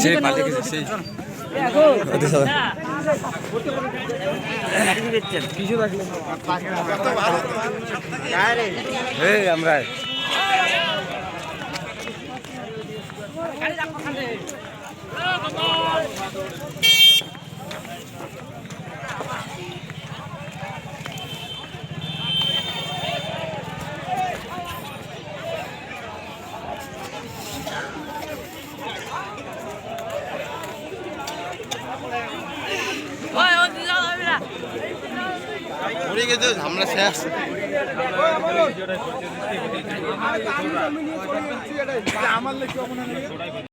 সেই পাল্টে গেছে সেই। এই আমরা গাড়ি রাখো খান্ডে মরে গেছে ঝামলা শেষ।